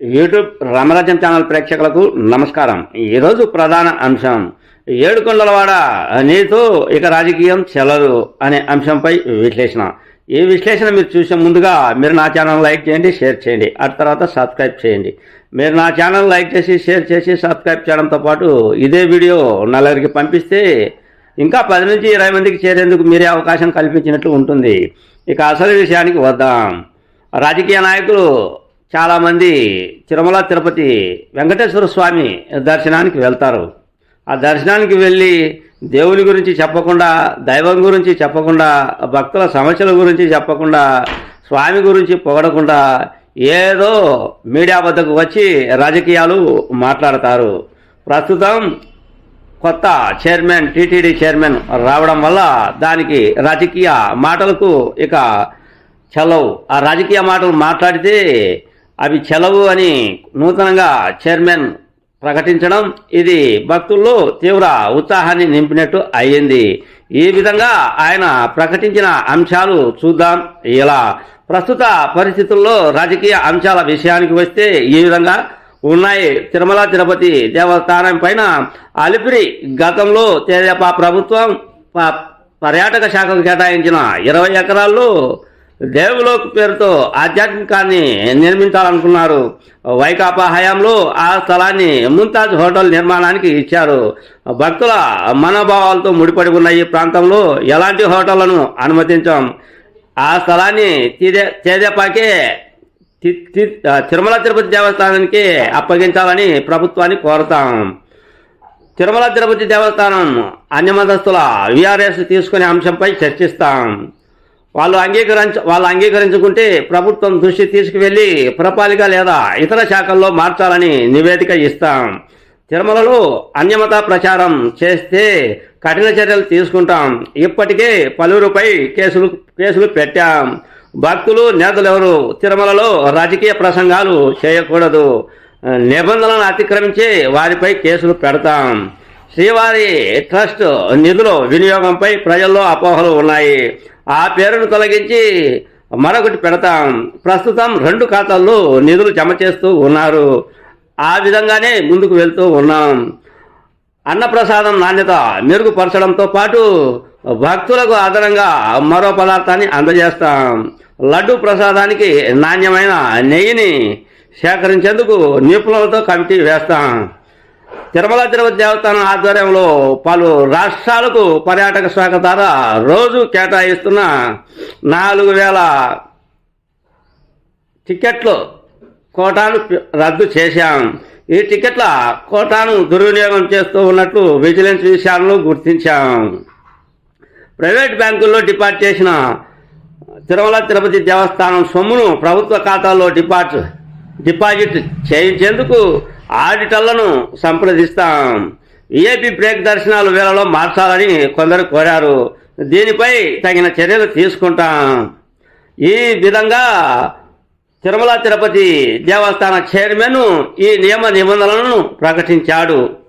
YouTube రామరాజ్యం channel ప్రేక్షకులకు నమస్కారం. ఈరోజు ప్రధాన అంశం ఏడుకొండలవాడ నీతో ఇక రాజకీయం చెల్లదు అనే అంశంపై విశ్లేషణ. ఈ విశ్లేషణ మీరు చూసే ముందుగా మీరు నా ఛానల్ లైక్ చేయండి షేర్ చేయండి. ఆ తర్వాత సబ్స్క్రైబ్ చేయండి. మీరు నా ఛానల్ లైక్ చేసి షేర్ చేసి సబ్స్క్రైబ్ చేయడంతో పాటు ఇదే వీడియో నలుగురికి పంపిస్తే ఇంకా పది నుంచి ఇరవై మందికి చేరేందుకు మీరే అవకాశం కల్పించినట్లు ఉంటుంది. ఇక అసలు విషయానికి వద్దాం. రాజకీయ నాయకులు చాలామంది తిరుమల తిరుపతి వెంకటేశ్వర స్వామి దర్శనానికి వెళ్తారు. ఆ దర్శనానికి వెళ్ళి దేవుని గురించి చెప్పకుండా దైవం గురించి చెప్పకుండా భక్తుల సమస్యల గురించి చెప్పకుండా స్వామి గురించి పొగడకుండా ఏదో మీడియా వద్దకు వచ్చి రాజకీయాలు మాట్లాడతారు. ప్రస్తుతం కొత్త చైర్మన్ టీటీడీ చైర్మన్ రావడం వల్ల దానికి రాజకీయ మాటలకు ఇక చల్లవు. ఆ రాజకీయ మాటలు మాట్లాడితే అవి చెలవు అని నూతనంగా చైర్మన్ ప్రకటించడం ఇది భక్తుల్లో తీవ్ర ఉత్సాహాన్ని నింపినట్టు అయ్యింది. ఈ విధంగా ఆయన ప్రకటించిన అంశాలు చూద్దాం. ఇలా ప్రస్తుత పరిస్థితుల్లో రాజకీయ అంశాల విషయానికి వస్తే ఈ విధంగా ఉన్నాయి. తిరుమల తిరుపతి దేవస్థానం పైన అలిపిరి గతంలో తెదేపా ప్రభుత్వం ప- పర్యాటక శాఖకు కేటాయించిన ఇరవై ఎకరాల్లో దేవలోక్ పేరుతో ఆధ్యాత్మికాన్ని నిర్మించాలనుకున్నారు. వైకాపా హయాంలో ఆ స్థలాన్ని ముంతాజ్ హోటల్ నిర్మాణానికి ఇచ్చారు. భక్తుల మనోభావాలతో ముడిపడి ఉన్న ఈ ప్రాంతంలో ఎలాంటి హోటళ్ళను అనుమతించాం? ఆ స్థలాన్ని తీదే తేదేపాకే తిరుమల తిరుపతి దేవస్థానానికి అప్పగించాలని ప్రభుత్వాన్ని కోరుతాం. తిరుమల తిరుపతి దేవస్థానం అన్యమతస్తుల విఆర్ఎస్ తీసుకునే అంశంపై చర్చిస్తాం. వాళ్ళు అంగీకరించ వాళ్ళు అంగీకరించుకుంటే ప్రభుత్వం దృష్టి తీసుకువెళ్ళి పురపాలిక లేదా ఇతర శాఖల్లో మార్చాలని నివేదిక ఇస్తాం. తిరుమలలో అన్యమత ప్రచారం చేస్తే కఠిన చర్యలు తీసుకుంటాం. ఇప్పటికే పలువురుపై కేసులు కేసులు పెట్టాం. భక్తులు నేతలు ఎవరు తిరుమలలో రాజకీయ ప్రసంగాలు చేయకూడదు. నిబంధనలను అతిక్రమించి వారిపై కేసులు పెడతాం. శ్రీవారి ట్రస్ట్ నిధుల వినియోగంపై ప్రజల్లో అపోహలు ఉన్నాయి. ఆ పేరును తొలగించి మరొకటి పెడతాం. ప్రస్తుతం రెండు ఖాతాల్లో నిధులు జమ చేస్తూ ఉన్నారు. ఆ విధంగానే ముందుకు వెళ్తూ ఉన్నాం. అన్నప్రసాదం నాణ్యత మెరుగుపరచడంతో పాటు భక్తులకు అదనంగా మరో పదార్థాన్ని అందజేస్తాం. లడ్డు ప్రసాదానికి నాణ్యమైన నెయ్యిని సేకరించేందుకు నిపుణులతో కమిటీ వేస్తాం. తిరుమల తిరుపతి దేవస్థానం ఆధ్వర్యంలో పలు రాష్ట్రాలకు పర్యాటక శాఖ ద్వారా రోజు కేటాయిస్తున్న నాలుగు వేల టికెట్లు కోటాను రద్దు చేశాం. ఈ టికెట్ల కోటాను దుర్వినియోగం చేస్తూ ఉన్నట్లు విజిలెన్స్ విషయాలను గుర్తించాం. ప్రైవేట్ బ్యాంకుల్లో డిపాజిట్ చేసిన తిరుమల తిరుపతి దేవస్థానం సొమ్మును ప్రభుత్వ ఖాతాల్లో డిపాజిట్ డిపాజిట్ చేయించేందుకు ఆడిటర్లను సంప్రదిస్తాం. విఐపి బ్రేక్ దర్శనాలు వేళలో మార్చాలని కొందరు కోరారు. దీనిపై తగిన చర్యలు తీసుకుంటాం. ఈ విధంగా తిరుమల తిరుపతి దేవస్థాన చైర్మన్ ఈ నియమ నిబంధనలను ప్రకటించాడు.